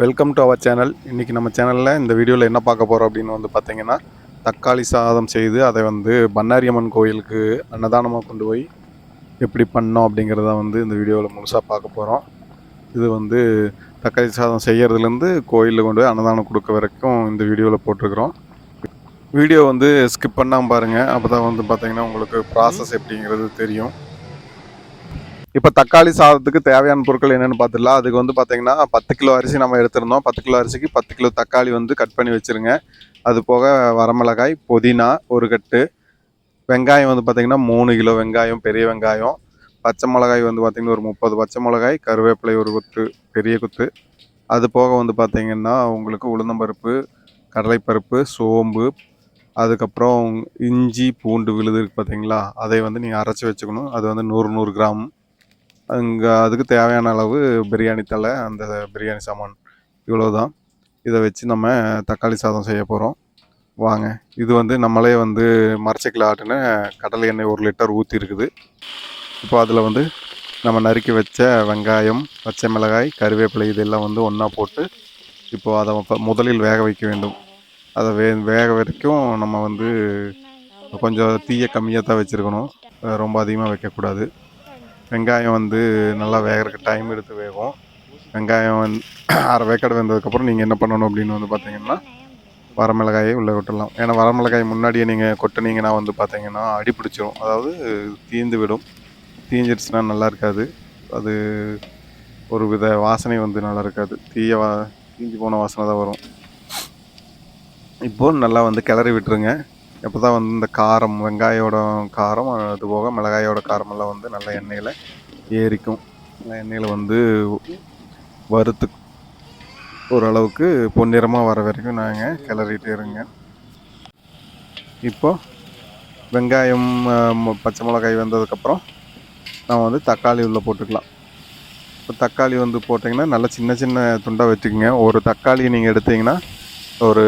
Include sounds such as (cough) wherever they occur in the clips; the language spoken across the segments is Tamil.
வெல்கம் டு அவர் சேனல் இன்றைக்கி நம்ம சேனலில் இந்த வீடியோவில் என்ன பார்க்க போகிறோம் அப்படின்னு வந்து பார்த்தீங்கன்னா தக்காளி சாதம் செய்து அதை வந்து பண்ணாரியம்மன் கோயிலுக்கு அன்னதானமாக கொண்டு போய் எப்படி பண்ணோம் அப்படிங்கிறத வந்து இந்த வீடியோவில் முழுசாக பார்க்க போகிறோம் இது வந்து தக்காளி சாதம் செய்கிறதுலேருந்து கோயிலில் கொண்டு போய் அன்னதானம் கொடுக்க வரைக்கும் இந்த வீடியோவில் போட்டிருக்கிறோம். வீடியோ வந்து ஸ்கிப் பண்ணாமல் பாருங்கள் அப்போ தான் வந்து பார்த்தீங்கன்னா உங்களுக்கு ப்ராசஸ் எப்படிங்கிறது தெரியும். இப்போ தக்காளி சாதத்துக்கு தேவையான பொருட்கள் என்னென்னு பார்த்துடலாம். அதுக்கு வந்து பார்த்தீங்கன்னா பத்து கிலோ அரிசி நம்ம எடுத்திருந்தோம். பத்து கிலோ அரிசிக்கு பத்து கிலோ தக்காளி வந்து கட் பண்ணி வச்சுருங்க. அது போக வரமிளகாய் புதினா ஒரு கட்டு. வெங்காயம் வந்து பார்த்திங்கன்னா மூணு கிலோ வெங்காயம் பெரிய வெங்காயம். பச்சை மிளகாய் வந்து பார்த்திங்கன்னா ஒரு முப்பது பச்சை மிளகாய் கருவேப்பிலை ஒரு கொத்து பெரிய கொத்து. அது போக வந்து பார்த்திங்கன்னா உங்களுக்கு உளுந்தம்பருப்பு கடலைப்பருப்பு சோம்பு அதுக்கப்புறம் இஞ்சி பூண்டு விழுது இருக்குது பார்த்தீங்களா அதை வந்து நீங்கள் அரைச்சி வச்சுக்கணும். அது வந்து நூறு நூறு கிராம். அங்கே அதுக்கு தேவையான அளவு பிரியாணி தலை அந்த பிரியாணி சாமான் இவ்வளோ தான் இதை வச்சு நம்ம தக்காளி சாதம் செய்ய போகிறோம் வாங்க. இது வந்து நம்மளே வந்து மரச்சக்கில் ஆட்டின கடலை எண்ணெய் ஒரு லிட்டர் ஊற்றி இருக்குது. இப்போ அதில் வந்து நம்ம நறுக்கி வச்ச வெங்காயம் பச்சை மிளகாய் கருவேப்பிலை இதெல்லாம் வந்து ஒன்றா போட்டு இப்போது அதை இப்போ முதலில் வேக வைக்க வேண்டும். அதை வே வேக வரைக்கும் நம்ம வந்து கொஞ்சம் தீயை கம்மியாக தான் வச்சுருக்கணும். ரொம்ப அதிகமாக வைக்கக்கூடாது. வெங்காயம் வந்து நல்லா வேகிறதுக்கு டைம் எடுத்து வேகும். வெங்காயம் வந்து (clears throat) அரை வேக்காடு வெந்ததுக்கப்புறம் நீங்கள் என்ன பண்ணணும் அப்படின்னு வந்து பார்த்தீங்கன்னா வரமிளகாயை உள்ளே கொட்டலாம். ஏன்னா வரமிளகாய் முன்னாடியே நீங்கள் கொட்டினீங்கன்னா வந்து பார்த்தீங்கன்னா அடி பிடிச்சிரும். அதாவது தீந்து விடும். தீஞ்சிருச்சுன்னா நல்லா இருக்காது. அது ஒரு வித வாசனை வந்து நல்லா இருக்காது. தீய வா தீஞ்சு போன வாசனை தான் வரும். இப்போது நல்லா வந்து கிளறி விட்டுருங்க. எப்போ தான் வந்து இந்த காரம் வெங்காயோட காரம் அது போக மிளகாயோட காரமெல்லாம் வந்து நல்லா எண்ணெயில் ஏறிக்கும் எண்ணெயில் வந்து வறுத்து ஓரளவுக்கு பொன்னிறமாக வர வரைக்கும் நாங்கள் கிளறிட்டே இருங்க. இப்போ வெங்காயம் பச்சை மிளகாய் வெந்ததுக்கப்புறம் நம்ம வந்து தக்காளி உள்ளே போட்டுக்கலாம். இப்போ தக்காளி வந்து போட்டிங்கன்னா நல்லா சின்ன சின்ன துண்டாக வச்சுக்கோங்க. ஒரு தக்காளி நீங்கள் எடுத்தீங்கன்னா ஒரு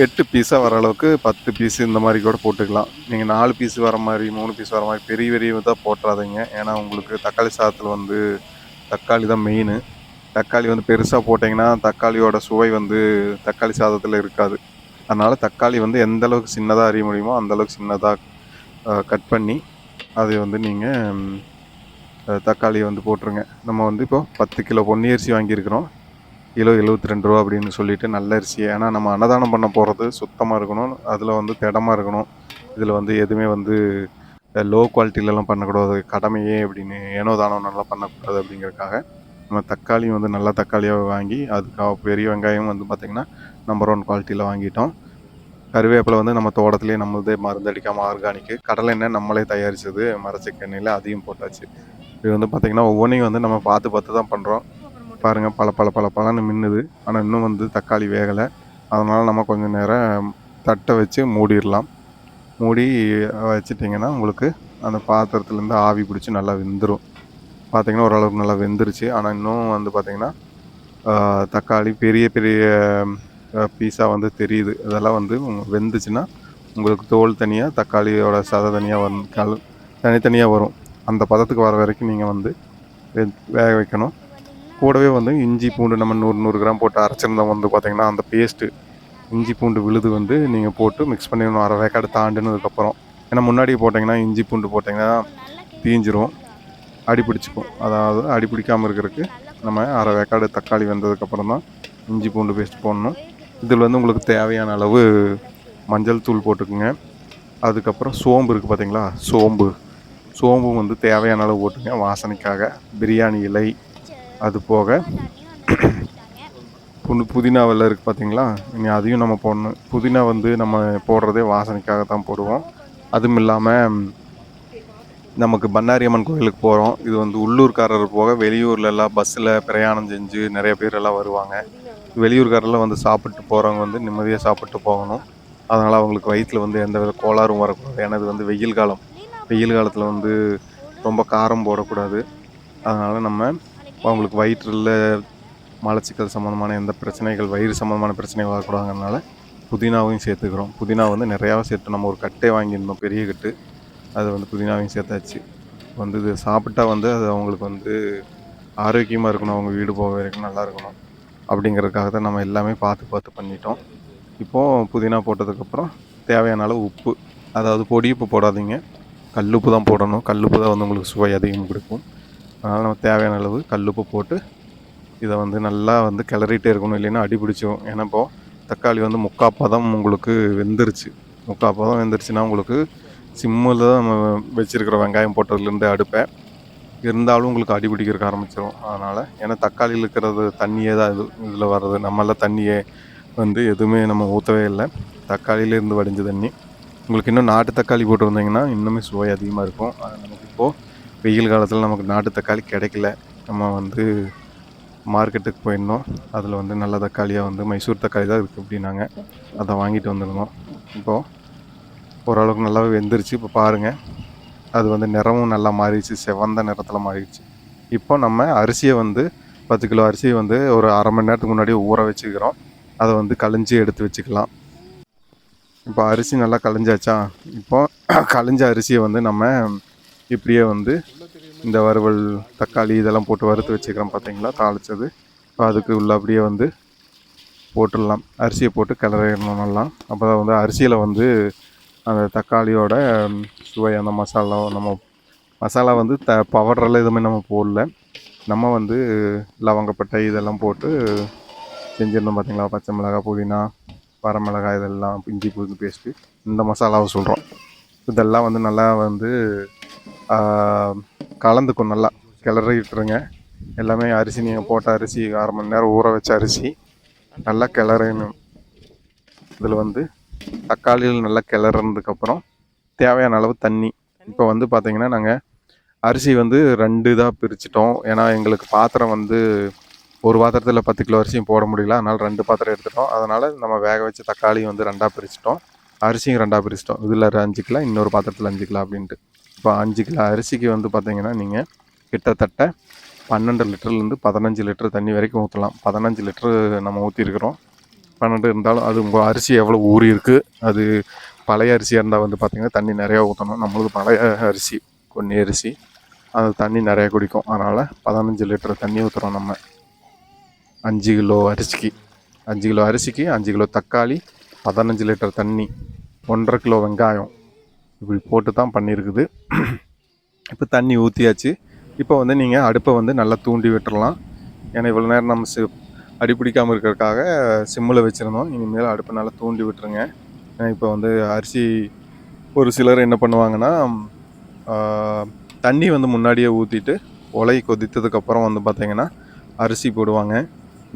எட்டு பீஸாக வர அளவுக்கு பத்து பீஸ் இந்த மாதிரி கூட போட்டுக்கலாம். நீங்கள் நாலு பீஸ் வர மாதிரி மூணு பீஸ் வர மாதிரி பெரிய பெரிய தான் போட்டுறாதீங்க. ஏன்னா உங்களுக்கு தக்காளி சாதத்தில் வந்து தக்காளி தான் மெயின் தக்காளி வந்து பெருசாக போட்டிங்கன்னா தக்காளியோட சுவை வந்து தக்காளி சாதத்தில் இருக்காது. அதனால் தக்காளி வந்து எந்த அளவுக்கு சின்னதாக அறிய முடியுமோ அந்தளவுக்கு சின்னதாக கட் பண்ணி அதை வந்து நீங்கள் தக்காளியை வந்து போட்டுருங்க. நம்ம வந்து இப்போ பத்து கிலோ பொன்னி அரிசி வாங்கியிருக்கிறோம். கிலோ எழுபத்தி ரெண்டு ரூபா அப்படின்னு சொல்லிட்டு நல்ல அரிசி. ஏன்னா நம்ம அன்னதானம் பண்ண போகிறது சுத்தமாக இருக்கணும். அதில் வந்து திடமாக இருக்கணும். இதில் வந்து எதுவுமே வந்து லோ குவாலிட்டிலலாம் பண்ணக்கூடாது. கடமையே அப்படின்னு ஏனோ தானம் நல்லா பண்ணக்கூடாது அப்படிங்கிறதுக்காக நம்ம தக்காளி வந்து நல்ல தக்காளியாக வாங்கி அதுக்காக பெரிய வெங்காயம் வந்து பார்த்திங்கன்னா நம்பர் ஒன் குவாலிட்டியில் வாங்கிட்டோம். கருவேப்பிலை வந்து நம்ம தோட்டத்திலே நம்மளதே மருந்தடிக்காமல் ஆர்கானிக்கு கடலை எண்ணெய் நம்மளே தயாரித்தது மரச்சக்கெண்ணெயில் அதையும் போட்டாச்சு. இது வந்து பார்த்திங்கன்னா ஒவ்வொன்றையும் வந்து நம்ம பார்த்து பார்த்து தான் பண்ணுறோம் பாருங்கள் பல பல பல பலன்னு மின்னுது. ஆனால் இன்னும் வந்து தக்காளி வேகலை. அதனால் நம்ம கொஞ்சம் நேரம் தட்டை வச்சு மூடிடலாம். மூடி வச்சிட்டிங்கன்னா உங்களுக்கு அந்த பாத்திரத்துலேருந்து ஆவி பிடிச்சி நல்லா வெந்துடும் பார்த்திங்கன்னா ஓரளவுக்கு நல்லா வெந்துருச்சு. ஆனால் இன்னும் வந்து பார்த்திங்கன்னா தக்காளி பெரிய பெரிய பீஸாக வந்து தெரியுது. இதெல்லாம் வந்து வெந்துச்சுன்னா உங்களுக்கு தோல் தனியாக தக்காளியோட சதை தனியாக வரும் கல் தனித்தனியாக வரும். அந்த பதத்துக்கு வர வரைக்கும் நீங்கள் வந்து வே- வேக வைக்கணும். கூடவே வந்து இஞ்சி பூண்டு நம்ம நூறு நூறு கிராம் போட்டு அரைச்சிருந்தோம் வந்து பார்த்திங்கன்னா அந்த பேஸ்ட்டு இஞ்சி பூண்டு விழுது வந்து நீங்கள் போட்டு மிக்ஸ் பண்ணிடணும் அரை வேக்காடு தாண்டினதுக்கப்புறம். ஏன்னா முன்னாடி போட்டிங்கன்னா இஞ்சி பூண்டு போட்டிங்கன்னா தீஞ்சிரும் அடி பிடிச்சிக்கும் அதாவது அடி பிடிக்காமல் இருக்கிறதுக்கு நம்ம அரை வேக்காடு தக்காளி வெந்ததுக்கப்புறம் தான் இஞ்சி பூண்டு பேஸ்ட் போடணும். இதில் வந்து உங்களுக்கு தேவையான அளவு மஞ்சள் தூள் போட்டுக்குங்க. அதுக்கப்புறம் சோம்பு இருக்குது பார்த்தீங்களா சோம்பு. சோம்பும் வந்து தேவையான அளவு போட்டுங்க வாசனைக்காக. பிரியாணி இலை அது போக புது புதினா வெள்ளை இருக்குது பார்த்தீங்களா இனி அதையும் நம்ம போடணும் புதினா வந்து நம்ம போடுறதே வாசனைக்காக தான் போடுவோம். அதுவும் இல்லாமல் நமக்கு பண்ணாரியம்மன் கோயிலுக்கு போகிறோம் இது வந்து உள்ளூர்காரர் போக வெளியூரில் எல்லாம் பஸ்ஸில் பிரயாணம் செஞ்சு நிறைய பேர் எல்லாம் வருவாங்க. வெளியூர்காரெல்லாம் வந்து சாப்பிட்டு போகிறவங்க வந்து நிம்மதியாக சாப்பிட்டு போகணும். அதனால் அவங்களுக்கு வயிற்றில் வந்து எந்த வித கோளாறும் வரக்கூடாது. ஏன்னா இது வந்து வெயில் காலம். வெயில் காலத்தில் வந்து ரொம்ப காரம் போடக்கூடாது. அதனால் நம்ம அவங்களுக்கு வயிற்றில் மலச்சிக்கல் சம்மந்தமான எந்த பிரச்சனைகள் வயிறு சம்மந்தமான பிரச்சனைகள் வரக்கூடாதுனால புதினாவையும் சேர்த்துக்கிறோம். புதினா வந்து நிறையாவே சேர்த்து நம்ம ஒரு கட்டே வாங்கியிருந்தோம் பெரிய கட்டு. அது வந்து புதினாவையும் சேர்த்தாச்சு. வந்து இது சாப்பிட்டா வந்து அது அவங்களுக்கு வந்து ஆரோக்கியமாக இருக்கணும் அவங்க வீடு போக வரைக்கும் நல்லா இருக்கணும் அப்படிங்கிறதுக்காக தான் நம்ம எல்லாமே பார்த்து பார்த்து பண்ணிட்டோம். இப்போது புதினா போட்டதுக்கப்புறம் தேவையான அளவு உப்பு அதாவது பொடி உப்பு போடாதீங்க. கல்லுப்பு தான் போடணும். கல்லுப்பு தான் வந்து உங்களுக்கு சுவை அதிகம் கொடுக்கும். அதனால் நம்ம தேவையான அளவு கல்லுப்பு போட்டு இதை வந்து நல்லா வந்து கிளறிட்டே இருக்கணும். இல்லைன்னா அடி பிடிச்சிரும். ஏன்னா இப்போ தக்காளி வந்து முக்கா பதம் உங்களுக்கு வெந்துருச்சு. முக்கா பதம் வெந்துருச்சுன்னா உங்களுக்கு சிம்மில் தான் நம்ம வச்சுருக்கிற வெங்காயம் போட்டதுலேருந்து அடுப்பேன் இருந்தாலும் உங்களுக்கு அடி பிடிக்கிறக்க ஆரம்பிச்சிடும் அதனால் ஏன்னா தக்காளியில் இருக்கிறது தண்ணியே தான் இது. இதில் வர்றது நம்மளாம் தண்ணியே வந்து எதுவுமே நம்ம ஊற்றவே இல்லை. தக்காளியிலேருந்து வடிஞ்ச தண்ணி. உங்களுக்கு இன்னும் நாட்டு தக்காளி போட்டு வந்தீங்கன்னா இன்னுமே சுவை அதிகமாக இருக்கும். அது நமக்கு இப்போது வெயில் காலத்தில் நமக்கு நாட்டு தக்காளி கிடைக்கல. நம்ம வந்து மார்க்கெட்டுக்கு போயிருந்தோம் அதில் வந்து நல்ல தக்காளியாக வந்து மைசூர் தக்காளி தான் இருக்குது அப்படின்னாங்க. அதை வாங்கிட்டு வந்திருந்தோம் இப்போது ஓரளவுக்கு நல்லாவே வெந்துருச்சு. இப்போ பாருங்கள் அது வந்து நிறமும் நல்லா மாறிடுச்சு. செவந்த நிறத்தில் மாறிடுச்சு. இப்போ நம்ம அரிசியை வந்து பத்து கிலோ அரிசியை வந்து ஒரு அரை மணி நேரத்துக்கு முன்னாடி ஊற வச்சுக்கிறோம். அதை வந்து கழிஞ்சி எடுத்து வச்சுக்கலாம். இப்போ அரிசி நல்லா கழிஞ்சாச்சா? இப்போ கழிஞ்ச அரிசியை வந்து நம்ம இப்படியே வந்து இந்த வறுவல் தக்காளி இதெல்லாம் போட்டு வறுத்து வச்சுக்கிறோம் பார்த்தீங்களா? தாளிச்சது. இப்போ அதுக்கு உள்ள அப்படியே வந்து போட்டுடலாம். அரிசியை போட்டு கிளறிடணும் நல்லா. அப்போ தான் வந்து அரிசியில் வந்து அந்த தக்காளியோட சுவை அந்த மசாலா நம்ம மசாலா வந்து த பவுடரில் எதுவுமே நம்ம போடல. நம்ம வந்து லவங்கப்பட்டை இதெல்லாம் போட்டு செஞ்சுருந்தோம் பார்த்தீங்களா? பச்சை மிளகாய் புதினா வரமிளகாய் இதெல்லாம் இஞ்சி பூண்டு பேஸ்ட்டு இந்த மசாலாவை சொல்கிறோம் இதெல்லாம் வந்து நல்லா வந்து கலந்துக்கும் நல்லா. கிளறிட்டுருங்க எல்லாமே அரிசி நீங்கள் போட்ட அரிசி அரை மணி நேரம் ஊற வச்ச அரிசி நல்லா கிளறணும். இதில் வந்து தக்காளியில் நல்லா கிளறதுக்கப்புறம் தேவையான அளவு தண்ணி. இப்போ வந்து பார்த்திங்கன்னா நாங்கள் அரிசி வந்து ரெண்டு இதாக பிரிச்சிட்டோம். ஏன்னா எங்களுக்கு பாத்திரம் வந்து ஒரு பாத்திரத்தில் பத்து கிலோ அரிசியும் போட முடியல. அதனால் ரெண்டு பாத்திரம் எடுத்துட்டோம். அதனால் நம்ம வேக வச்ச தக்காளியும் வந்து ரெண்டாக பிரிச்சிட்டோம். அரிசியும் ரெண்டாக பிரிச்சிட்டோம். இதில் அஞ்சு கிலோ இன்னொரு பாத்திரத்தில் அஞ்சு கிலோ அப்படின்ட்டு. இப்போ அஞ்சு கிலோ அரிசிக்கு வந்து பார்த்தீங்கன்னா நீங்கள் கிட்டத்தட்ட பன்னெண்டு லிட்டர்லேருந்து பதினஞ்சு லிட்டர் தண்ணி வரைக்கும் ஊற்றலாம் பதினஞ்சு லிட்டரு நம்ம ஊற்றிருக்கிறோம் பன்னெண்டு இருந்தாலும் அது உங்கள் அரிசி எவ்வளோ ஊறி இருக்குது அது பழைய அரிசியாக இருந்தால் வந்து பார்த்திங்கன்னா தண்ணி நிறையா ஊற்றணும் நம்மளது பழைய அரிசி கொன்னி அரிசி அது தண்ணி நிறையா குடிக்கும். அதனால் பதினஞ்சு லிட்டர் தண்ணி ஊற்றுறோம் நம்ம. அஞ்சு கிலோ அரிசிக்கு. அஞ்சு கிலோ அரிசிக்கு அஞ்சு கிலோ தக்காளி பதினஞ்சு லிட்டர் தண்ணி ஒன்றரை கிலோ வெங்காயம் இப்படி போட்டு தான் பண்ணியிருக்குது. இப்போ தண்ணி ஊற்றியாச்சு இப்போ வந்து நீங்கள் அடுப்பை வந்து நல்லா தூண்டி விட்டுறலாம். ஏன்னா இவ்வளோ நேரம் நம்ம சி அடி பிடிக்காமல் இருக்கிறதுக்காக சிம்மில் வச்சுருந்தோம். இனிமேல் அடுப்பை நல்லா தூண்டி விட்டுருங்க. ஏன்னா இப்போ வந்து அரிசி ஒரு சிலர் என்ன பண்ணுவாங்கன்னா தண்ணி வந்து முன்னாடியே ஊற்றிட்டு உலை கொதித்ததுக்கப்புறம் வந்து பார்த்திங்கன்னா அரிசி போடுவாங்க.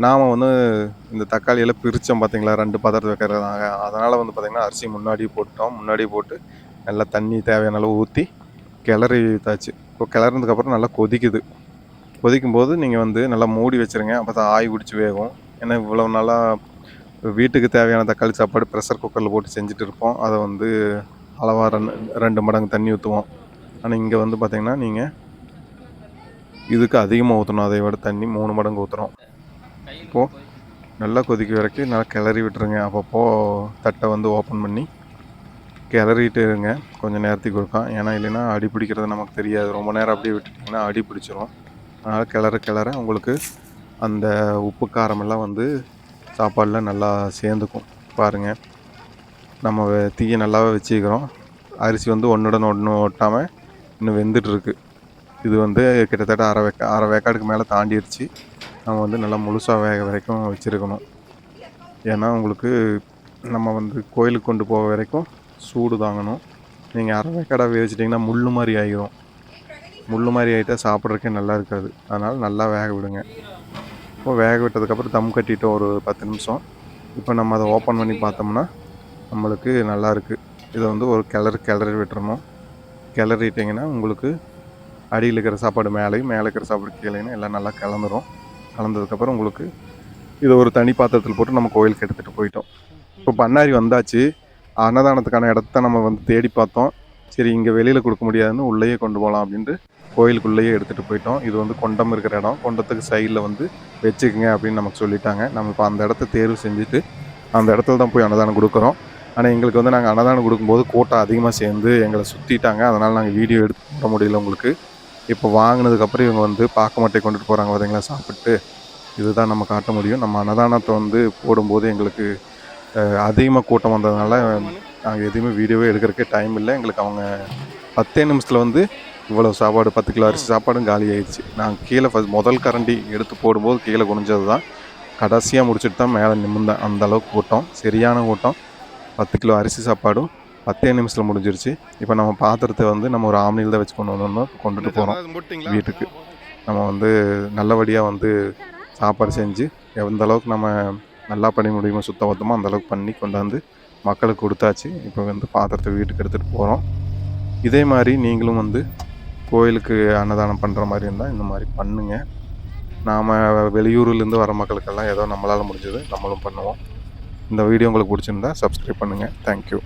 நாம் வந்து இந்த தக்காளியெல்லாம் பிரித்தோம் பார்த்தீங்களா ரெண்டு பாத்திரத்தை வைக்கிறதாங்க அதனால் வந்து பார்த்திங்கன்னா அரிசி முன்னாடியே போட்டோம் முன்னாடியே போட்டு நல்லா தண்ணி தேவையான அளவு ஊற்றி கிளறி தாச்சு. இப்போ கிளறினதுக்கப்புறம் நல்லா கொதிக்குது. கொதிக்கும் போது நீங்கள் வந்து நல்லா மூடி வச்சுருங்க. அப்போ தான் ஆய் குடிச்சு வேகும். ஏன்னா இவ்வளோ நாளாக வீட்டுக்கு தேவையான தக்காளி சாப்பாடு ப்ரெஷர் குக்கரில் போட்டு செஞ்சுட்டு இருப்போம். அதை வந்து அளவாக ரெண்டு ரெண்டு மடங்கு தண்ணி ஊற்றுவோம் ஆனால் இங்கே வந்து பார்த்திங்கன்னா நீங்கள் இதுக்கு அதிகமாக ஊற்றணும் அதை விட தண்ணி மூணு மடங்கு ஊற்றுறோம் இப்போது நல்லா கொதிக்க வரைக்கும் நல்லா கிளறி விட்டுருங்க. அப்பப்போ தட்டை வந்து ஓப்பன் பண்ணி கிளறிட்டு இருங்க. கொஞ்சம் நேரத்துக்கு இருக்கும் ஏன்னா இல்லைன்னா அடி பிடிக்கிறது நமக்கு தெரியாது. ரொம்ப நேரம் அப்படியே விட்டுட்டிங்கன்னா அடி பிடிச்சிரும். அதனால் கிளற கிளற உங்களுக்கு அந்த உப்பு காரமெல்லாம் வந்து சாப்பாடில் நல்லா சேர்ந்துக்கும். பாருங்கள் நம்ம தீயை நல்லாவே வச்சுக்கிறோம். அரிசி வந்து ஒன்றுடன் ஒன்று ஒட்டாமல் இன்னும் வெந்துட்டுருக்கு. இது வந்து கிட்டத்தட்ட அரை வேக்கா அரை வேக்காடுக்கு மேலே தாண்டிடுச்சு நம்ம வந்து நல்லா முழுசாக வேக வரைக்கும் வச்சுருக்கணும். ஏன்னா உங்களுக்கு நம்ம வந்து கோயிலுக்கு கொண்டு போக வரைக்கும் சூடு தாங்கணும். நீங்கள் அரை கடை வேவிச்சிட்டிங்கன்னா முள் மாதிரி ஆகிரும் முள் மாதிரி ஆகிட்டா சாப்பிட்றதுக்கே நல்லா இருக்காது. அதனால் நல்லா வேக விடுங்க. இப்போ வேக விட்டதுக்கப்புறம் தம் கட்டிட்டோம் ஒரு பத்து நிமிஷம். இப்போ நம்ம அதை ஓப்பன் பண்ணி பார்த்தோம்னா நம்மளுக்கு நல்லா இருக்குது இதை வந்து ஒரு கிளறு கிளறி விட்டுறணும். கிளறிட்டிங்கன்னா உங்களுக்கு அடியில் இருக்கிற சாப்பாடு மேலேயும் மேலே இருக்கிற சாப்பாடு கீழேயும் எல்லாம் நல்லா கலந்துரும். கலந்ததுக்கப்புறம் உங்களுக்கு இதை ஒரு தனி பாத்திரத்தில் போட்டு நம்ம கோயிலுக்கு எடுத்துகிட்டு போயிட்டோம். இப்போ பண்ணாரி வந்தாச்சு. அன்னதானத்துக்கான இடத்த நம்ம வந்து தேடி பார்த்தோம். சரி இங்கே வெளியில் கொடுக்க முடியாதுன்னு உள்ளேயே கொண்டு போகலாம் அப்படின்ட்டு கோயிலுக்குள்ளேயே எடுத்துகிட்டு போயிட்டோம். இது வந்து கொண்டம் இருக்கிற இடம். கொண்டத்துக்கு சைடில் வந்து வச்சுக்கங்க அப்படின்னு நமக்கு சொல்லிட்டாங்க. நம்ம இப்போ அந்த இடத்த தேர்வு செஞ்சுட்டு அந்த இடத்துல தான் போய் அன்னதானம் கொடுக்குறோம். ஆனால் எங்களுக்கு வந்து நாங்கள் அன்னதானம் கொடுக்கும்போது கூட்டம் அதிகமாக சேர்ந்து எங்களை சுற்றிட்டாங்க அதனால் நாங்கள் வீடியோ எடுத்து போட முடியல உங்களுக்கு. இப்போ வாங்கினதுக்கப்புறம் இவங்க வந்து பார்க்க மாட்டே கொண்டுட்டு போகிறாங்க பார்த்தீங்களா சாப்பிட்டு இதுதான் நம்ம காட்ட முடியும். நம்ம அன்னதானத்தை வந்து போடும்போது எங்களுக்கு அதிகமாக கூட்டம் வந்ததுனால நாங்கள் எதுவுமே வீடியோவே எடுக்கிறதுக்கே டைம் இல்லை. எங்களுக்கு அவங்க பத்தே நிமிஷத்தில் வந்து இவ்வளோ சாப்பாடு பத்து கிலோ அரிசி சாப்பாடும் காலி ஆயிடுச்சு. நாங்கள் கீழே ஃபஸ்ட் முதல் கரண்டி எடுத்து போடும்போது கீழே குனிஞ்சது தான் கடைசியாக முடிச்சுட்டு தான் மேலே நிமிர்ந்தேன். அந்த அளவுக்கு கூட்டம் சரியான கூட்டம். பத்து கிலோ அரிசி சாப்பாடும் பத்தே நிமிஷத்தில் முடிஞ்சிருச்சு. இப்போ நம்ம பாத்திரத்தை வந்து நம்ம ஒரு ஆம்னியில் தான் வச்சு கொண்டு வந்தோம்னா கொண்டுட்டு போகிறோம் வீட்டுக்கு. நம்ம வந்து நல்லபடியாக வந்து சாப்பாடு செஞ்சு எந்த அளவுக்கு நம்ம நல்லா பண்ணி முடியுமோ சுத்தபத்தமாக அந்தளவுக்கு பண்ணி கொண்டாந்து மக்களுக்கு கொடுத்தாச்சு. இப்போ வந்து பாத்திரத்தை வீட்டுக்கு எடுத்துகிட்டு போகிறோம் இதே மாதிரி நீங்களும் வந்து கோயிலுக்கு அன்னதானம் பண்ணுற மாதிரி இருந்தால் இந்த மாதிரி பண்ணுங்கள் நாம் வெளியூர்லேருந்து வர மக்களுக்கெல்லாம் ஏதோ நம்மளால் முடிஞ்சது நம்மளும் பண்ணுவோம். இந்த வீடியோ உங்களுக்கு பிடிச்சிருந்தா சப்ஸ்கிரைப் பண்ணுங்கள் தேங்க்யூ